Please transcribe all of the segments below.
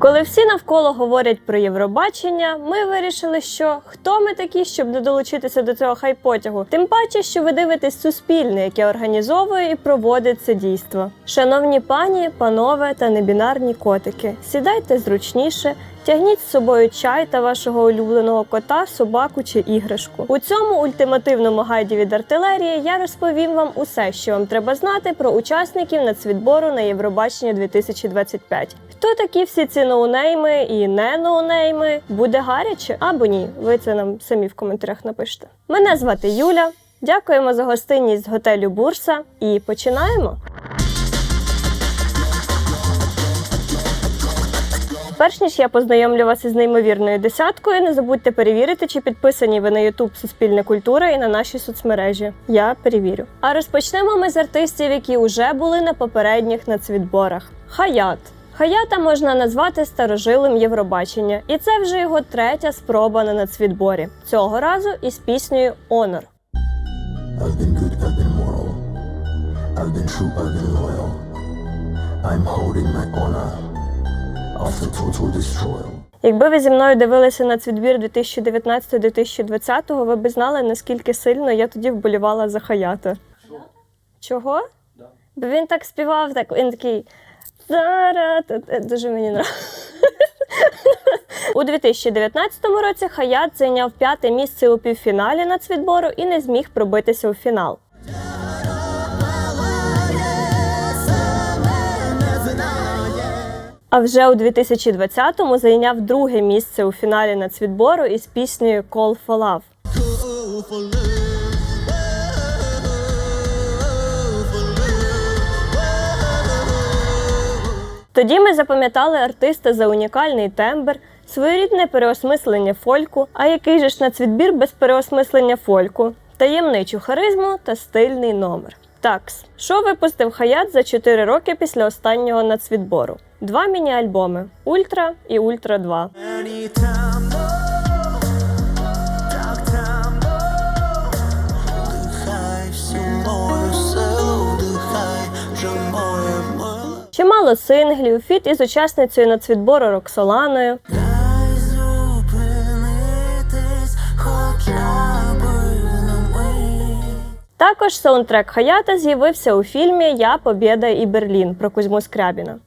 Коли всі навколо говорять про Євробачення, ми вирішили, що хто ми такі, щоб не долучитися до цього хайпотягу. Тим паче, що ви дивитесь суспільне, яке організовує і проводить це дійство. Шановні пані, панове та небінарні котики, сідайте зручніше. Тягніть з собою чай та вашого улюбленого кота, собаку чи іграшку. У цьому ультимативному гайді від артилерії я розповім вам усе, що вам треба знати про учасників нацвідбору на Євробачення 2025. Хто такі всі ці ноунейми і не ноунейми? Буде гаряче або ні? Ви це нам самі в коментарях напишете. Мене звати Юля. Дякуємо за гостинність з готелю Бурса і починаємо. Перш ніж я познайомлю вас із неймовірною десяткою, не забудьте перевірити, чи підписані ви на YouTube Суспільна культура і на наші соцмережі. Я перевірю. А розпочнемо ми з артистів, які вже були на попередніх нацвідборах. Хаят. Хаята можна назвати старожилим Євробачення, і це вже його третя спроба на нацвідборі. Цього разу із піснею Honor. I've been good, I've been moral. I've been true, I've been loyal. I'm holding my honor after total destroyal. Якби ви зі мною дивилися на цвідбір 2019-2020, ви б знали, наскільки сильно я тоді вболівала за Хаята. Чого? Бо він так співав, так він такий. «Тара-та-та». Дуже мені нравиться. У 2019 році Хаят зайняв п'яте місце у півфіналі нацвідбору і не зміг пробитися у фінал. А вже у 2020-му зайняв друге місце у фіналі нацвідбору із піснею Call for Love. Тоді ми запам'ятали артиста за унікальний тембр, своєрідне переосмислення фольку. А який же ж нацвідбір без переосмислення фольку? Таємничу харизму та стильний номер. Такс, що випустив Хаят за 4 роки після останнього нацвідбору? Два міні-альбоми Ультра і Ультра 2. Чимало синглів, фіт із учасницею нацвідбору Роксоланою. Також саундтрек Хаята з'явився у фільмі Я Побєда і Берлін про Кузьму Скрябіна.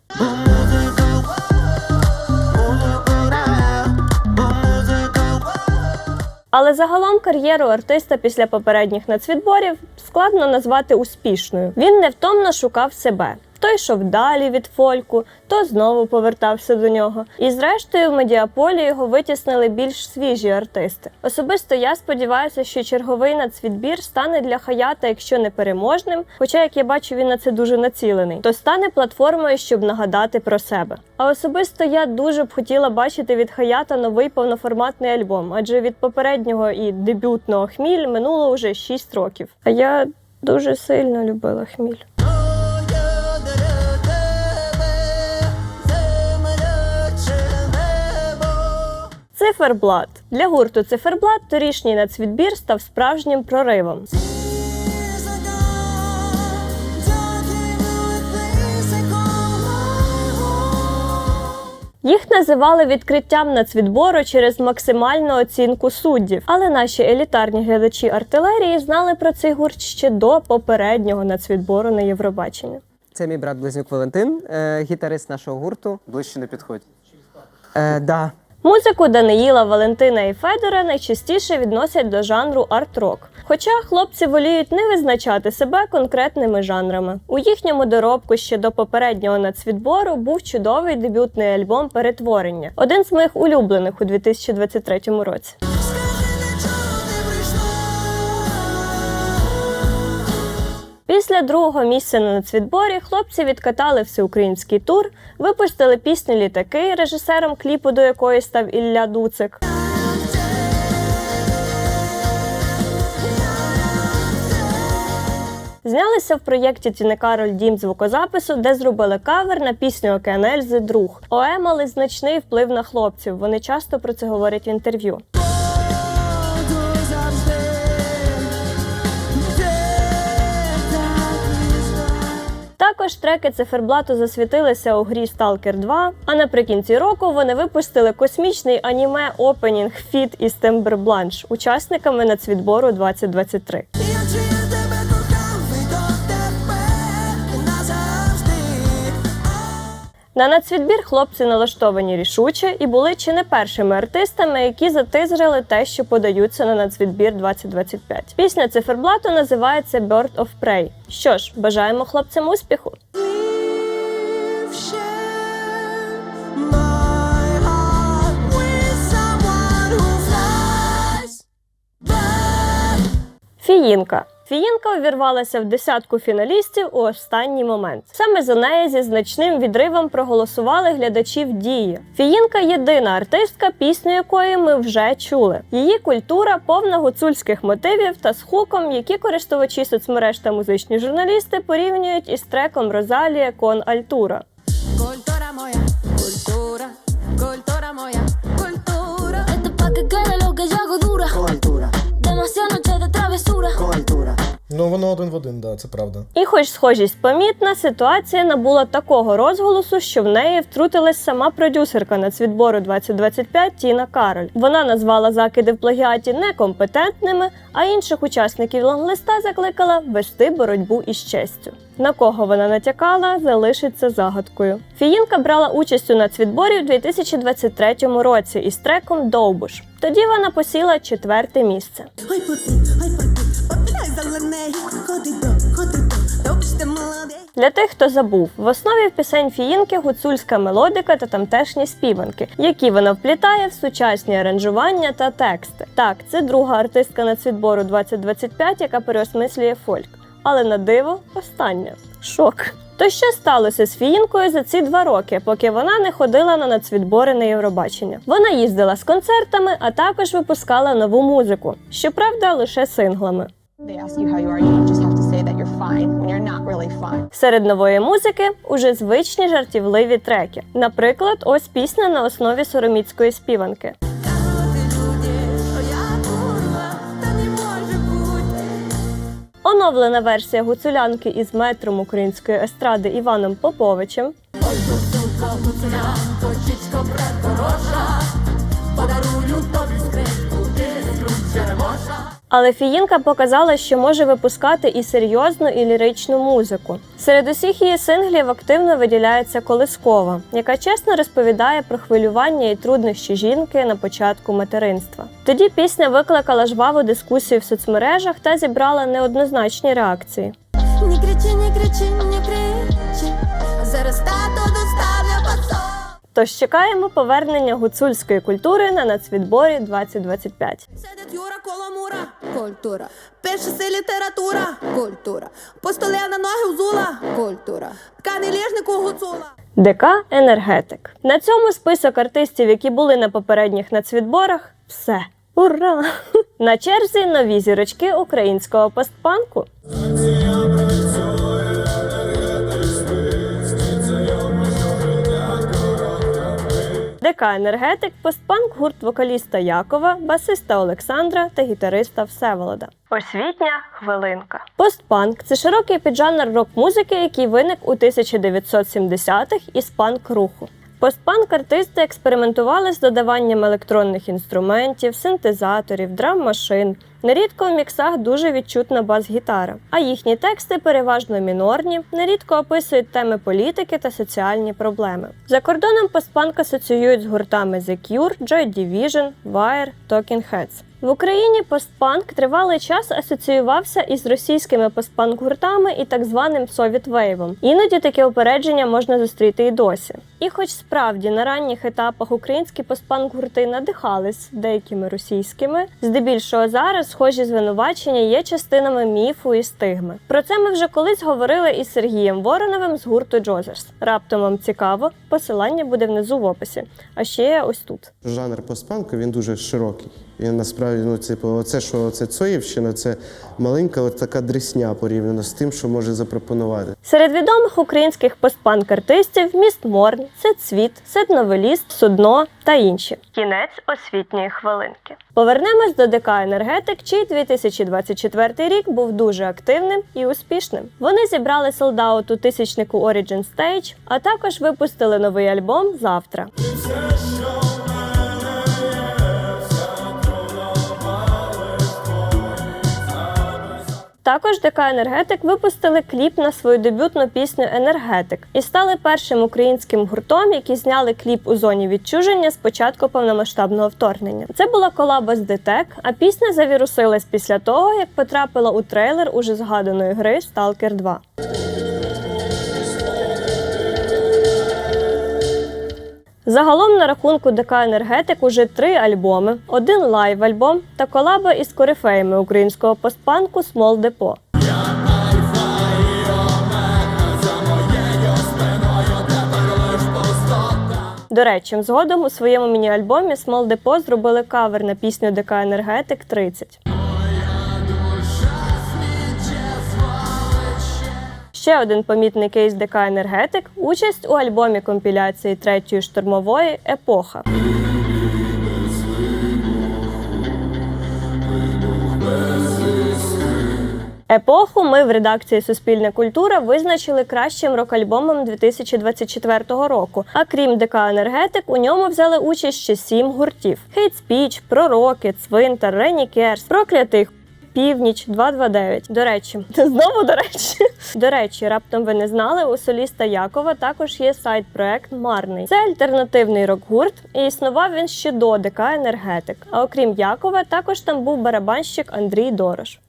Але загалом кар'єру артиста після попередніх нацвідборів складно назвати успішною. Він невтомно шукав себе. То йшов далі від фольку, то знову повертався до нього. І зрештою в медіаполі його витіснили більш свіжі артисти. Особисто я сподіваюся, що черговий нацвідбір стане для Хаята, якщо не переможним, хоча, як я бачу, він на це дуже націлений, то стане платформою, щоб нагадати про себе. А особисто я дуже б хотіла бачити від Хаята новий повноформатний альбом, адже від попереднього і дебютного хміль минуло вже 6 років. А я дуже сильно любила хміль. Циферблат для гурту Циферблат торішній нацвідбір став справжнім проривом. Їх називали відкриттям нацвідбору через максимальну оцінку суддів, але наші елітарні глядачі артилерії знали про цей гурт ще до попереднього нацвідбору на Євробачення. Це мій брат Близнюк Валентин, е, гітарист нашого гурту. Ближче не підходь. Е, да. Музику Даниїла, Валентина і Федора найчастіше відносять до жанру арт-рок. Хоча хлопці воліють не визначати себе конкретними жанрами. У їхньому доробку ще до попереднього нацвідбору був чудовий дебютний альбом Перетворення, один з моїх улюблених у 2023 році. Після другого місця на нацвідборі хлопці відкатали всеукраїнський тур, випустили пісню Літаки, режисером кліпу до якої став Ілля Дуцик. Знялися в проєкті Тіни Кароль Дім звукозапису, де зробили кавер на пісню Океан Ельзи Друг. ОЕ мали значний вплив на хлопців. Вони часто про це говорять в інтерв'ю. Також треки циферблату засвітилися у грі Stalker 2, а наприкінці року вони випустили космічний аніме опенінг фіт із Тембер Бланш учасниками нацвідбору 2023. На нацвідбір хлопці налаштовані рішуче і були чи не першими артистами, які затизрили те, що подаються на нацвідбір 2025. Пісня циферблату називається Bird of Prey. Що ж, бажаємо хлопцям успіху! Фіїнка. Фіїнка увірвалася в десятку фіналістів у останній момент. Саме за неї зі значним відривом проголосували глядачів дії. Фіїнка єдина артистка, пісню якої ми вже чули. Її культура повна гуцульських мотивів та з хуком, які користувачі соцмереж та музичні журналісти порівнюють із треком Розалія Кон Альтура. Cultura moya, cultura. Esto pa' que quede lo que yo hago dura. De travesura. Ну, воно один в один, да, це правда. І, хоч схожість помітна, ситуація набула такого розголосу, що в неї втрутилась сама продюсерка нацвідбору 2025 Тіна Кароль. Вона назвала закиди в плагіаті некомпетентними, а інших учасників лонглиста закликала вести боротьбу із честю. На кого вона натякала, залишиться загадкою. Фіїнка брала участь у нацвідборі у 2023 році із треком Довбуш. Тоді вона посіла четверте місце. Ой, по ти, ой, по Для тих, хто забув, в основі пісень фіїнки гуцульська мелодика та тамтешні співанки, які вона вплітає в сучасні аранжування та тексти. Так, це друга артистка нацвідбору 2025, яка переосмислює фольк. Але на диво остання. Шок. То що сталося з фіїнкою за ці два роки, поки вона не ходила на нацвідбори на Євробачення? Вона їздила з концертами, а також випускала нову музику. Щоправда, лише синглами. Серед нової музики уже звичні жартівливі треки. Наприклад, ось пісня на основі сороміцької співанки. Оновлена версія гуцулянки із метром української естради Іваном Поповичем. Але Фіїнка показала, що може випускати і серйозну, і ліричну музику. Серед усіх її синглів активно виділяється Колискова, яка чесно розповідає про хвилювання і труднощі жінки на початку материнства. Тоді пісня викликала жваву дискусію в соцмережах та зібрала неоднозначні реакції. Не кричи, не кричи, не кричи, пацан. Тож чекаємо повернення гуцульської культури на нацвідборі 2025. Сидить Юра коло мура. Культура. Пишеться література. Культура. По столі на ноги взула. Культура. Тканий ліжнику гуцула. ДК Енергетик. На цьому список артистів, які були на попередніх нацвідборах, все. Ура! На черзі нові зірочки українського постпанку. ДК Енергетик постпанк гурт вокаліста Якова, басиста Олександра та гітариста Всеволода. Освітня хвилинка. Постпанк це широкий піджанр рок-музики, який виник у 1970-х із панк-руху. Постпанк-артисти експериментували з додаванням електронних інструментів, синтезаторів, драм-машин. Нерідко в міксах дуже відчутна бас-гітара, а їхні тексти переважно мінорні, нерідко описують теми політики та соціальні проблеми. За кордоном постпанк асоціюють з гуртами The Cure, Joy Division, Wire, Talking Heads. В Україні постпанк тривалий час асоціювався із російськими постпанк-гуртами і так званим совітвейвом. Іноді таке упередження можна зустріти і досі. І хоч справді на ранніх етапах українські постпанк-гурти надихались деякими російськими, здебільшого зараз схожі звинувачення є частинами міфу і стигми. Про це ми вже колись говорили із Сергієм Вороновим з гурту Джозерс. Раптом вам цікаво, посилання буде внизу в описі. А ще ось тут. Жанр постпанку він дуже широкий. Він насправді, ну, типу, оце, що це Цоївщина, це маленька от така дресня порівняно з тим, що може запропонувати. Серед відомих українських постпанк-артистів Міст Морн, це цвіт, сетновеліст, судно та інші. Кінець освітньої хвилинки. Повернемось до ДК Енергетик, чий 2024 рік був дуже активним і успішним. Вони зібрали солдауту тисячнику Origin Stage, а також випустили новий альбом завтра. Також ДК Енергетик випустили кліп на свою дебютну пісню Енергетик і стали першим українським гуртом, які зняли кліп у зоні відчуження з початку повномасштабного вторгнення. Це була колаба з ДТЕК, а пісня завірусилась після того, як потрапила у трейлер уже згаданої гри Сталкер 2. Загалом на рахунку ДК Енергетик уже три альбоми, один лайв-альбом та колаба із корифеями українського постпанку Small Depot. До речі, згодом у своєму міні-альбомі Small Depot зробили кавер на пісню ДК Енергетик 30. Ще один помітний кейс ДК Енергетик участь у альбомі компіляції третьої штурмової епоха. Епоху ми в редакції Суспільна культура визначили кращим рок-альбомом 2024 року. А крім ДК Енергетик, у ньому взяли участь ще сім гуртів: Хейт Спіч, Пророки, Цвинтар, Рені Керс, Проклятий. Північ 229. До речі, знову до речі. До речі, раптом ви не знали, у соліста Якова також є сайт-проект Марний. Це альтернативний рок-гурт, і існував він ще до ДК Енергетик. А окрім Якова, також там був барабанщик Андрій Дорош.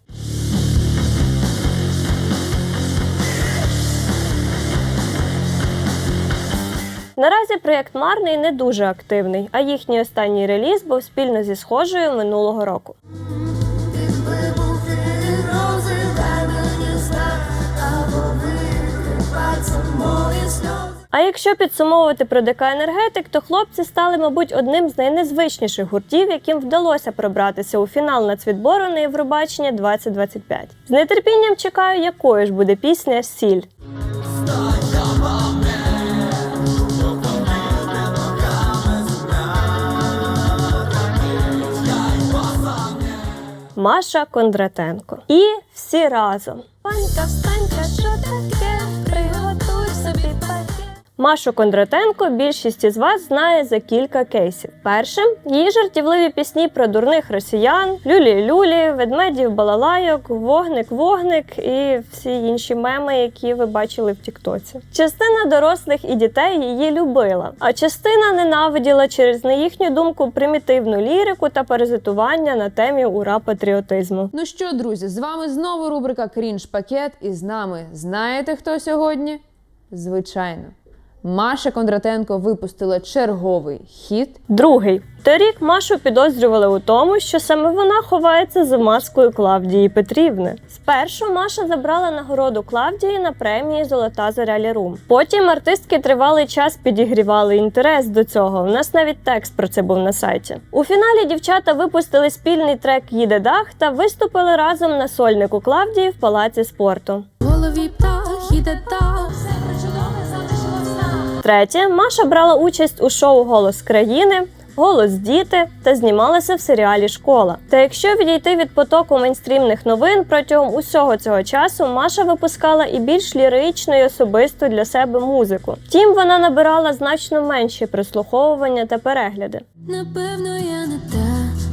Наразі проєкт Марний не дуже активний, а їхній останній реліз був спільно зі схожою минулого року. А якщо підсумовувати про ДК Енергетик, то хлопці стали, мабуть, одним з найнезвичніших гуртів, яким вдалося пробратися у фінал нацвідбору на Євробачення 2025. З нетерпінням чекаю, якою ж буде пісня Сіль. Маша Кондратенко. І всі разом. Панька, встанька, що таке? Машу Кондратенко більшість із вас знає за кілька кейсів. Першим її жартівливі пісні про дурних росіян, люлі-люлі, ведмедів, балалайок, вогник-вогник і всі інші меми, які ви бачили в Тіктоці. Частина дорослих і дітей її любила, а частина ненавиділа через, на їхню думку, примітивну лірику та паразитування на темі ура патріотизму. Ну що, друзі, з вами знову рубрика Крінж Пакет, і з нами знаєте хто сьогодні? Звичайно, Маша Кондратенко випустила черговий хіт. Другий торік Машу підозрювали у тому, що саме вона ховається за маскою Клавдії Петрівни. Спершу Маша забрала нагороду Клавдії на премії Золота зоря Лірум. Потім артистки тривалий час підігрівали інтерес до цього. У нас навіть текст про це був на сайті. У фіналі дівчата випустили спільний трек Їде дах та виступили разом на сольнику Клавдії в палаці спорту. В голові птах іде так. Третє, Маша брала участь у шоу Голос країни. Голос діти та знімалася в серіалі Школа. Та якщо відійти від потоку мейнстрімних новин протягом усього цього часу, Маша випускала і більш ліричну і особисту для себе музику. Втім, вона набирала значно менші прислуховування та перегляди. Напевно, я не та.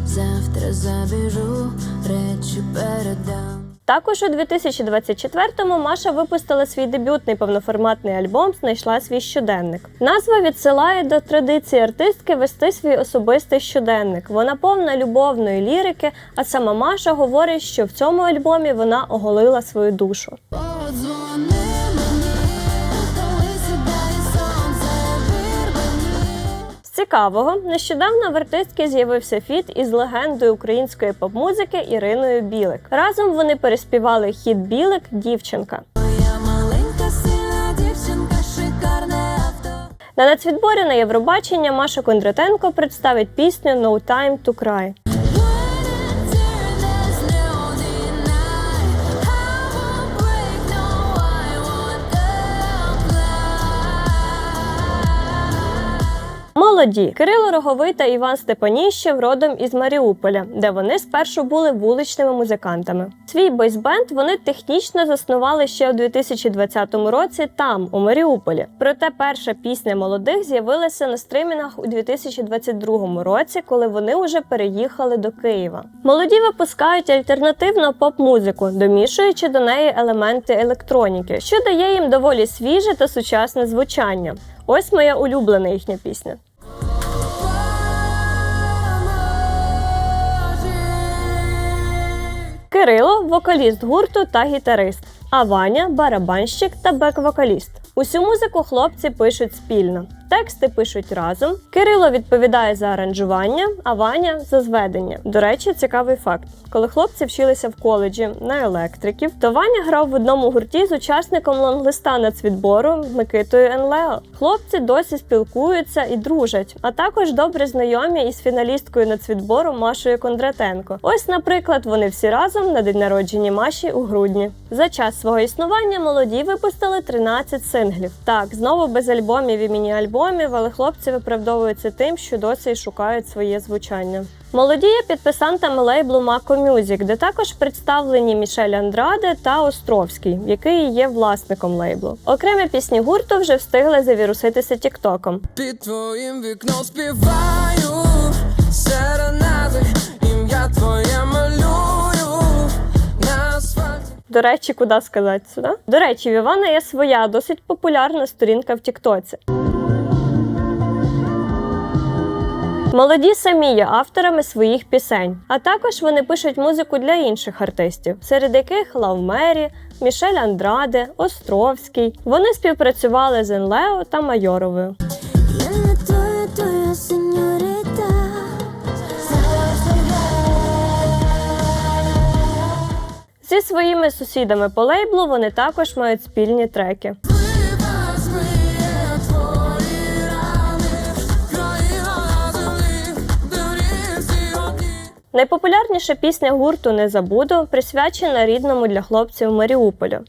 Завтра забіжу, речі передам. Також у 2024-му Маша випустила свій дебютний повноформатний альбом Знайшла свій щоденник. Назва відсилає до традиції артистки вести свій особистий щоденник. Вона повна любовної лірики, а сама Маша говорить, що в цьому альбомі вона оголила свою душу. Подзвони цікавого, нещодавно в артистки з'явився фіт із легендою української поп-музики Іриною Білик. Разом вони переспівали хіт Білик Дівчинка. На нацвідборі на Євробачення Маша Кондратенко представить пісню No Time to Cry. Молоді Кирило Роговий та Іван Степаніщев родом із Маріуполя, де вони спершу були вуличними музикантами. Свій бойсбенд вони технічно заснували ще у 2020 році там, у Маріуполі. Проте перша пісня молодих з'явилася на стримінгах у 2022 році, коли вони вже переїхали до Києва. Молоді випускають альтернативну поп-музику, домішуючи до неї елементи електроніки, що дає їм доволі свіже та сучасне звучання. Ось моя улюблена їхня пісня. Кирило вокаліст гурту та гітарист, а Ваня барабанщик та бек-вокаліст. Усю музику хлопці пишуть спільно. Тексти пишуть разом. Кирило відповідає за аранжування, а Ваня за зведення. До речі, цікавий факт: коли хлопці вчилися в коледжі на електриків, то Ваня грав в одному гурті з учасником лонглиста нацвідбору Микитою Енлео. Хлопці досі спілкуються і дружать, а також добре знайомі із фіналісткою нацвідбору Машою Кондратенко. Ось, наприклад, вони всі разом на день народження Маші у грудні. За час свого існування молоді випустили 13 синглів. Так, знову без альбомів і міні-альбомів, але хлопці виправдовуються тим, що досі й шукають своє звучання. Молоді є підписантами лейблу Mako Music, де також представлені Мішель Андраде та Островський, який є власником лейблу. Окремі пісні гурту вже встигли завіруситися Тіктоком. Під твоїм вікном співаю серенади, ім'я твоє малюю на асфальті. До речі, куди сказати сюди? До речі, в Івана є своя досить популярна сторінка в Тіктоці. Молоді самі є авторами своїх пісень, а також вони пишуть музику для інших артистів, серед яких Лав Мері, Мішель Андраде, Островський. Вони співпрацювали з Енлео та Майоровою. Зі своїми сусідами по лейблу вони також мають спільні треки. Найпопулярніша пісня гурту Не забуду присвячена рідному для хлопців Маріуполю.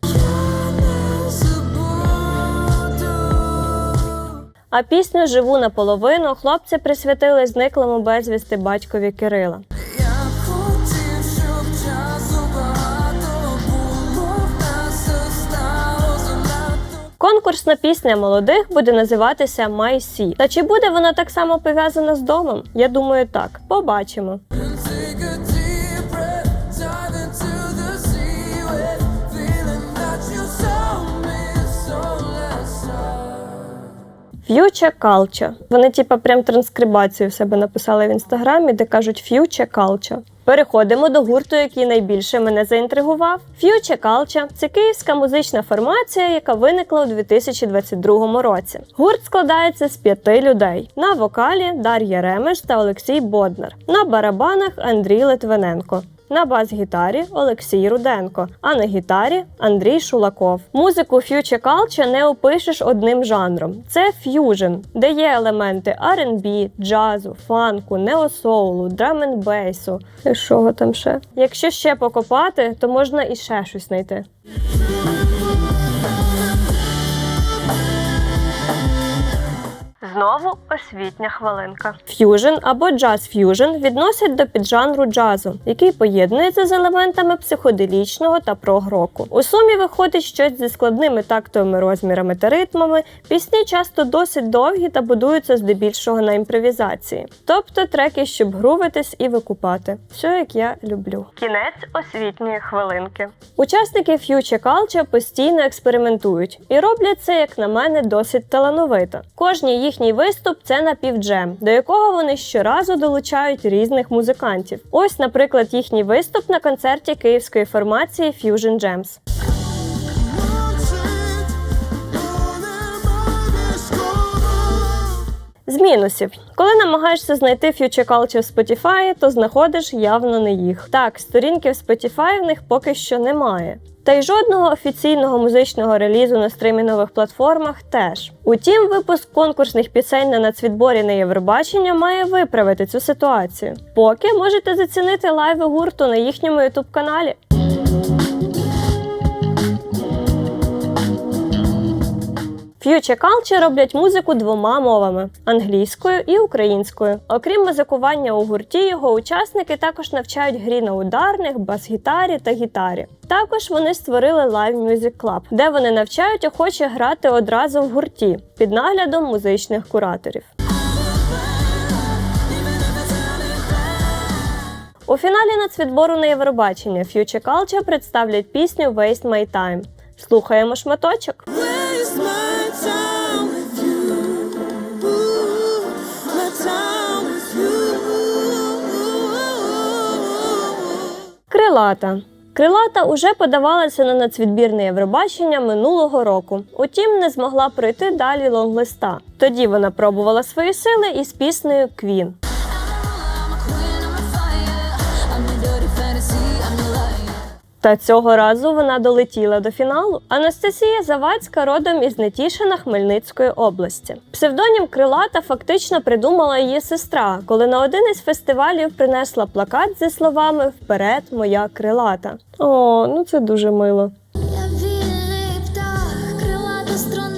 А пісню Живу наполовину хлопці присвятили зниклому безвісти батькові Кирила. Конкурсна пісня молодих буде називатися «My Sea». Та чи буде вона так само пов'язана з домом? Я думаю, так. Побачимо. Future Culture. Вони, типа, прям транскрибацію в себе написали в інстаграмі, де кажуть Future Culture. Переходимо до гурту, який найбільше мене заінтригував. Future Culture – це київська музична формація, яка виникла у 2022 році. Гурт складається з п'яти людей: на вокалі Дар'я Ремеш та Олексій Боднар, на барабанах Андрій Литвиненко. На бас-гітарі Олексій Руденко, а на гітарі Андрій Шулаков. Музику Future Culture не опишеш одним жанром. Це ф'южн, де є елементи R&B, джазу, фанку, неосоулу, драм-н-бейсу. І що там ще? Якщо ще покопати, то можна і ще щось знайти. Знову освітня хвилинка. Ф'южн або джаз ф'южн відносять до піджанру джазу, який поєднується з елементами психоделічного та прогроку. У сумі виходить щось зі складними тактовими розмірами та ритмами. Пісні часто досить довгі та будуються здебільшого на імпровізації, тобто треки, щоб грувитись і викупати. Все як я люблю. Кінець освітньої хвилинки. Учасники Future Culture постійно експериментують і роблять це, як на мене, досить талановито. Кожній їхній виступ це напівджем, до якого вони щоразу долучають різних музикантів. Ось, наприклад, їхній виступ на концерті київської формації Fusion Gems. З мінусів, коли намагаєшся знайти Future Culture в Spotify, то знаходиш явно не їх. Так, сторінки в Spotify в них поки що немає. Та й жодного офіційного музичного релізу на стримінгових платформах теж. Утім, випуск конкурсних пісень на нацвідборі на Євробачення має виправити цю ситуацію. Поки можете зацінити лайви гурту на їхньому ютуб каналі. Future Culture роблять музику двома мовами англійською і українською. Окрім музикування у гурті, його учасники також навчають грі на ударних, бас-гітарі та гітарі. Також вони створили Live Music Club, де вони навчають охоче грати одразу в гурті під наглядом музичних кураторів. У фіналі нацвідбору на Євробачення Future Culture представлять пісню Waste My Time. Слухаємо шматочок. Waste my Крилата. Крилата уже подавалася на нацвідбірне Євробачення минулого року. Утім, не змогла пройти далі лонглиста. Тоді вона пробувала свої сили із піснею Квін. Та цього разу вона долетіла до фіналу. Анастасія Завадська родом із Нетішина Хмельницької області. Псевдонім Крилата фактично придумала її сестра, коли на один із фестивалів принесла плакат зі словами Вперед, моя крилата. О, ну це дуже мило. Я вільний птах, крилата струна.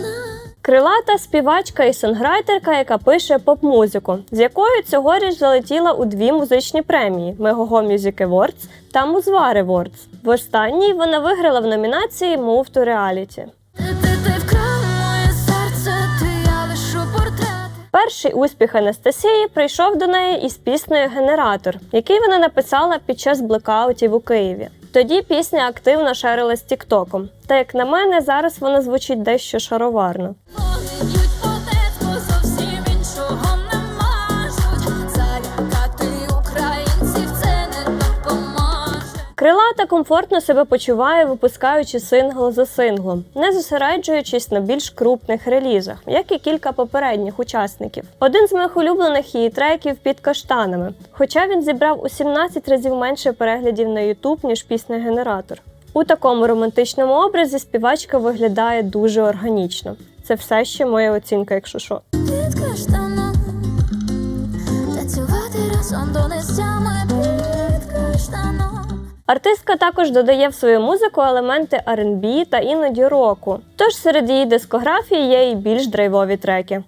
Крилата співачка і сонграйтерка, яка пише поп-музику, з якою цьогоріч залетіла у дві музичні премії Megogo Music Awards та Музвар Awards. В останній вона виграла в номінації Move to Reality. Перший успіх Анастасії прийшов до неї із піснею Генератор, який вона написала під час блекаутів у Києві. Тоді пісня активно шарилась тіктоком. Та як на мене, зараз вона звучить дещо шароварно. Крилата комфортно себе почуває, випускаючи сингл за синглом, не зосереджуючись на більш крупних релізах, як і кілька попередніх учасників. Один з моїх улюблених її треків під каштанами, хоча він зібрав у 17 разів менше переглядів на YouTube, ніж пісня Генератор. У такому романтичному образі співачка виглядає дуже органічно. Це все ще моя оцінка, якщо що. Під каштаном танцювати разом під каштаном. Артистка також додає в свою музику елементи R&B та іноді року. Тож серед її дискографії є і більш драйвові треки.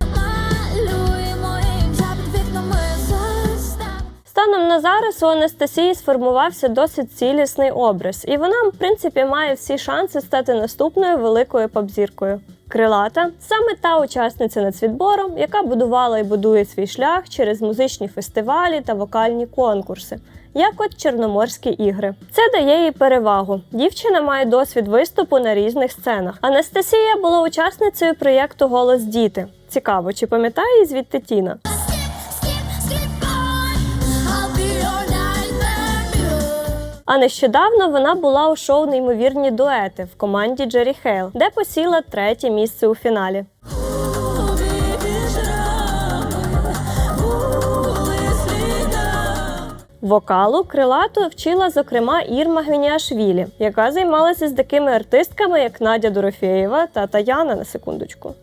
Станом на зараз у Анастасії сформувався досить цілісний образ, і вона, в принципі, має всі шанси стати наступною великою попзіркою. Крилата саме та учасниця нацвідбору, яка будувала і будує свій шлях через музичні фестивалі та вокальні конкурси, як от Чорноморські ігри. Це дає їй перевагу. Дівчина має досвід виступу на різних сценах. Анастасія була учасницею проєкту Голос діти. Цікаво, чи пам'ятає звідти Тіна? А нещодавно вона була у шоу Неймовірні дуети в команді Джері Хейл, де посіла третє місце у фіналі. Вокалу крилату вчила зокрема Ірма Гвініашвілі, яка займалася з такими артистками, як Надя Дорофєєва та Таяна на секундочку.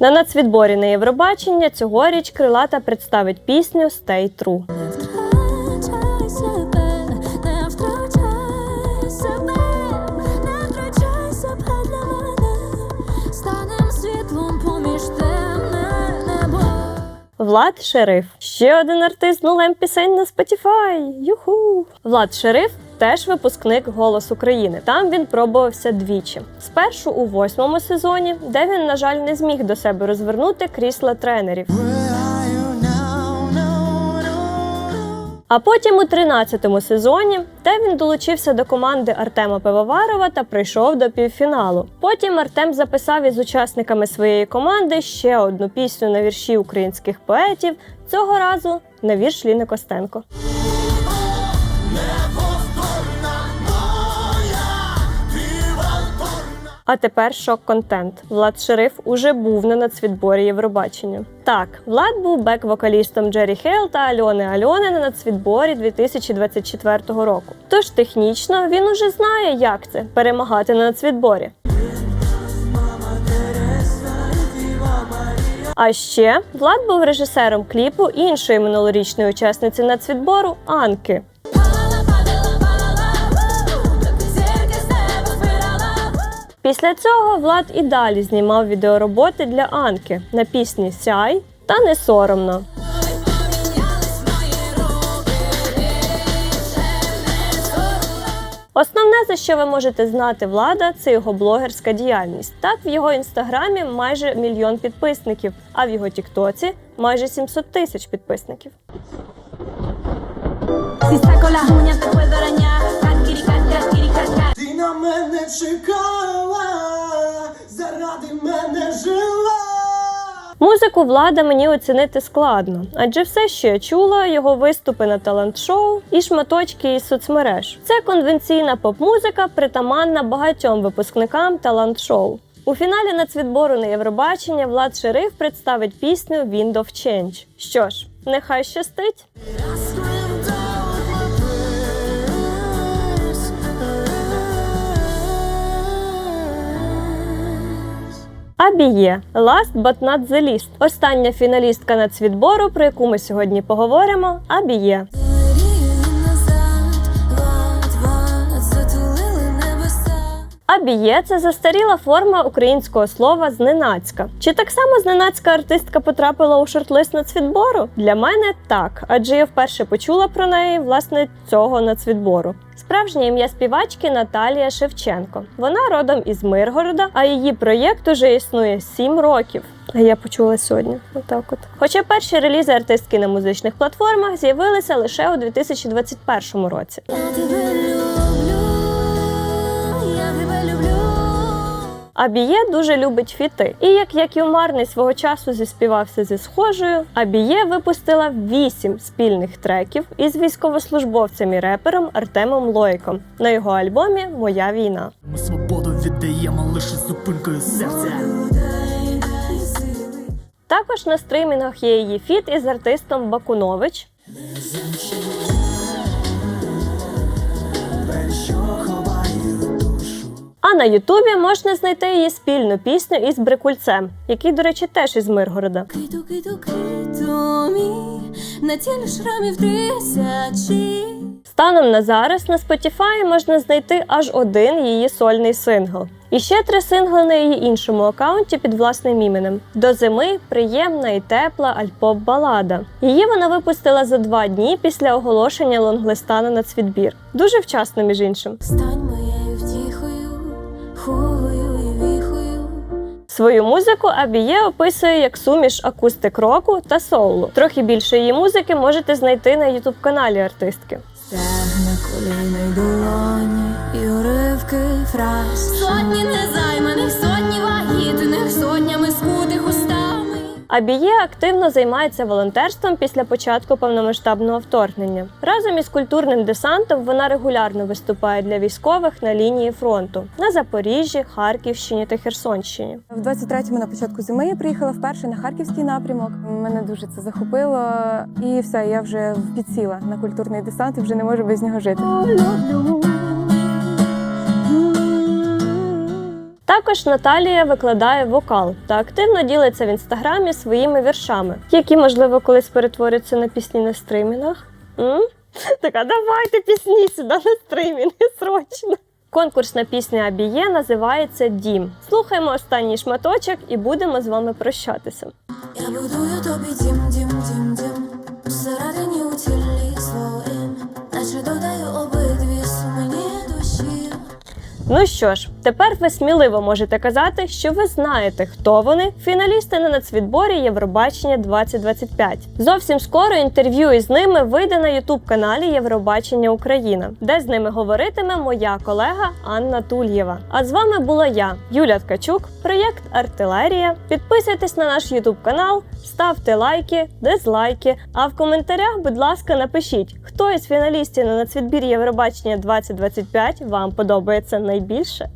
На нацвідборі на Євробачення цьогоріч крилата представить пісню Stay True. Влад Шериф. Ще один артист нулем пісень на Spotify. Юху! Влад Шериф теж випускник Голос України. Там він пробувався двічі. Спершу у восьмому сезоні, де він, на жаль, не зміг до себе розвернути крісла тренерів. А потім у 13-му сезоні, де він долучився до команди Артема Пивоварова та прийшов до півфіналу. Потім Артем записав із учасниками своєї команди ще одну пісню на вірші українських поетів. Цього разу на вірш Ліни Костенко. А тепер шок-контент. Влад Шериф уже був на нацвідборі Євробачення. Так, Влад був бек-вокалістом Джері Хейл та Альони Альони на нацвідборі 2024 року. Тож технічно він уже знає, як це перемагати на нацвідборі. А ще Влад був режисером кліпу іншої минулорічної учасниці нацвідбору Анки. Після цього Влад і далі знімав відеороботи для Анки на пісні Сяй та Не соромно. Основне, за що ви можете знати влада, це його блогерська діяльність. Так, в його інстаграмі майже мільйон підписників, а в його Тіктоці майже 700 тисяч підписників. На мене чекала, заради мене жила. Музику влада мені оцінити складно, адже все, що я чула, його виступи на талант-шоу і шматочки із соцмереж. Це конвенційна поп-музика, притаманна багатьом випускникам талант-шоу. У фіналі нацвідбору на Євробачення Влад Шериф представить пісню Wind of Change. Що ж, нехай щастить. Абіє Last but not the least. Остання фіналістка нацвідбору, про яку ми сьогодні поговоримо. Абіє. Абіє це застаріла форма українського слова зненацька. Чи так само зненацька артистка потрапила у шорт-лист нацвідбору? Для мене так, адже я вперше почула про неї власне цього нацвідбору. Справжнє ім'я співачки Наталія Шевченко. Вона родом із Миргорода, а її проєкт уже існує 7 років. А я почула сьогодні. Отак от. Хоча перші релізи артистки на музичних платформах з'явилися лише у 2021 році. Абіє дуже любить фіти. І як Яків Марний свого часу зіспівався зі схожою, Абіє випустила вісім спільних треків із військовослужбовцем і репером Артемом Лойком на його альбомі Моя війна. Ми свободу віддаємо лише зупинкою серця. Також на стримінгах є її фіт із артистом Бакунович. А на Ютубі можна знайти її спільну пісню із Брикульцем, який, до речі, теж із Миргорода. Киту, киту, киту мій, на тілі шрамів тисячі. Станом на зараз на Spotify можна знайти аж один її сольний сингл. І ще три сингли на її іншому акаунті під власним іменем. До зими приємна і тепла альпоп балада. Її вона випустила за два дні після оголошення лонглиста на нацвідбір. Дуже вчасно, між іншим. Стань Свою музику Абіє описує як суміш акустик року та соулу. Трохи більше її музики можете знайти на ютуб каналі артистки. Тягне коліна й долоні, і уривки фраз. Сотні незайманих, сотні Абіє активно займається волонтерством після початку повномасштабного вторгнення. Разом із культурним десантом вона регулярно виступає для військових на лінії фронту на Запоріжжі, Харківщині та Херсонщині. В 23-му на початку зими я приїхала вперше на харківський напрямок. Мене дуже це захопило, і все, я вже підсіла на культурний десант і вже не можу без нього жити. Також Наталія викладає вокал та активно ділиться в інстаграмі своїми віршами, які, можливо, колись перетворяться на пісні на стримінгах. М? Така, давайте пісні сюди на стримінги срочно. Конкурсна пісня Абіє називається Дім. Слухаємо останній шматочок і будемо з вами прощатися. Я будую тобі дім, дім, дім, дім. Всередині Ну що ж, тепер ви сміливо можете казати, що ви знаєте, хто вони, фіналісти на нацвідборі Євробачення 2025. Зовсім скоро інтерв'ю із ними вийде на ютуб каналі Євробачення Україна, де з ними говоритиме моя колега Анна Тульєва. А з вами була я, Юля Ткачук, проєкт Артилерія. Підписуйтесь на наш ютуб канал, ставте лайки, дизлайки. А в коментарях, будь ласка, напишіть, хто із фіналістів на нацвідбір Євробачення 2025 вам подобається найбільше.